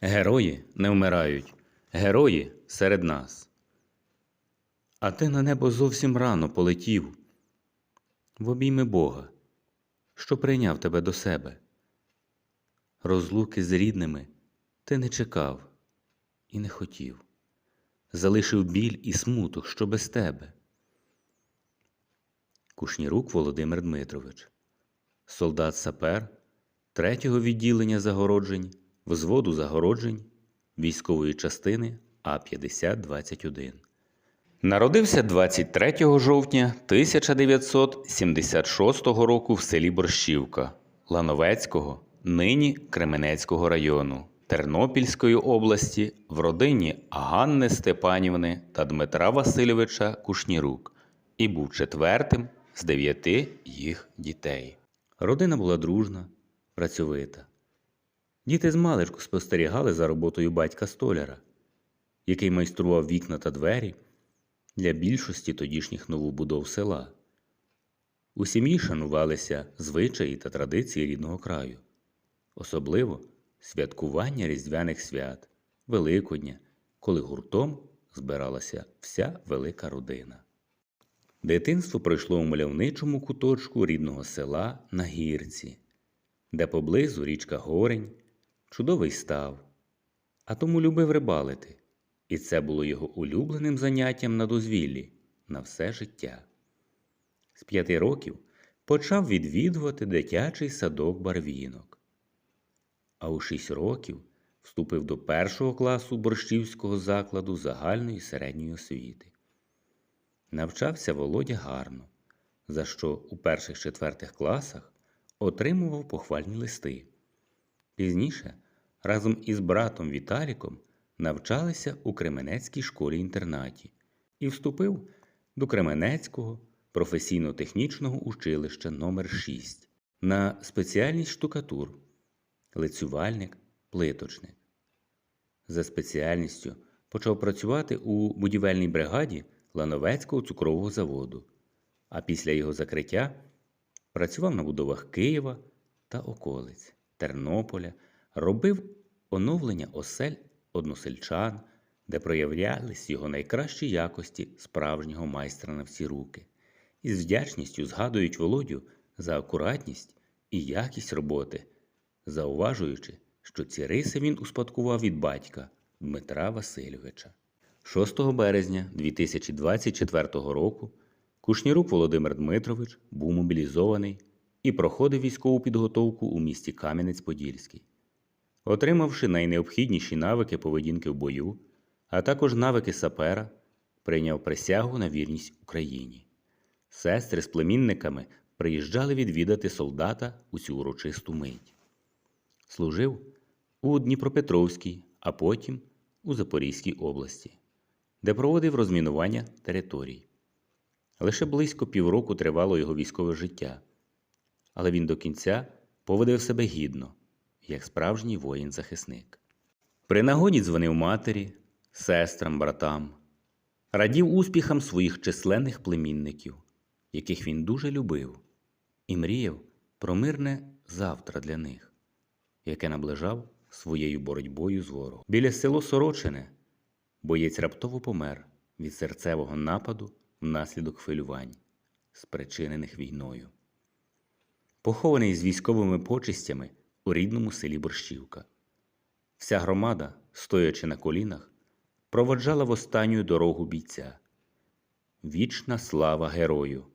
Герої не вмирають, герої серед нас. А ти на небо зовсім рано полетів в обійми Бога, що прийняв тебе до себе. Розлуки з рідними ти не чекав і не хотів, залишив біль і смуток, що без тебе. Кушнірук Володимир Дмитрович, солдат сапер третього відділення загороджень, взводу загороджень військової частини А-5021. Народився 23 жовтня 1976 року в селі Борщівка Лановецького, нині Кременецького району Тернопільської області в родині Ганни Степанівни та Дмитра Васильовича Кушнірук і був четвертим з дев'яти їх дітей. Родина була дружна, працьовита. Діти з маличку спостерігали за роботою батька столяра, який майстрував вікна та двері для більшості тодішніх новобудов села. У сім'ї шанувалися звичаї та традиції рідного краю, особливо святкування різдвяних свят, Великодня, коли гуртом збиралася вся велика родина. Дитинство пройшло у мальовничому куточку рідного села на гірці, де поблизу річка Горень, чудовий став, а тому любив рибалити, і це було його улюбленим заняттям на дозвіллі на все життя. З п'яти років почав відвідувати дитячий садок барвінок, а у шість років вступив до першого класу борщівського закладу загальної середньої освіти. Навчався Володя гарно, за що у перших-четвертих класах отримував похвальні листи. Пізніше разом із братом Віталіком навчалися у Кременецькій школі-інтернаті і вступив до Кременецького професійно-технічного училища номер 6 на спеціальність штукатур, лицювальник, плиточник. За спеціальністю почав працювати у будівельній бригаді Лановецького цукрового заводу, а після його закриття працював на будовах Києва та околиць, Тернополя, робив оновлення осель односельчан, де проявлялись його найкращі якості справжнього майстра на всі руки, і з вдячністю згадують Володю за акуратність і якість роботи, зауважуючи, що ці риси він успадкував від батька Дмитра Васильовича. 6 березня 2024 року Кушнірук Володимир Дмитрович був мобілізований і проходив військову підготовку у місті Кам'янець-Подільський. Отримавши найнеобхідніші навики поведінки в бою, а також навики сапера, прийняв присягу на вірність Україні. Сестри з племінниками приїжджали відвідати солдата у цю урочисту мить. Служив у Дніпропетровській, а потім у Запорізькій області, де проводив розмінування територій. Лише близько півроку тривало його військове життя, але він до кінця поводив себе гідно, як справжній воїн-захисник. При нагоді дзвонив матері, сестрам, братам, радів успіхам своїх численних племінників, яких він дуже любив, і мріяв про мирне завтра для них, яке наближав своєю боротьбою з ворогом. Біля село Сорочине боєць раптово помер від серцевого нападу внаслідок хвилювань, спричинених війною. Похований з військовими почистями у рідному селі Борщівка. Вся громада, стоячи на колінах, проводжала в останню дорогу бійця. Вічна слава герою!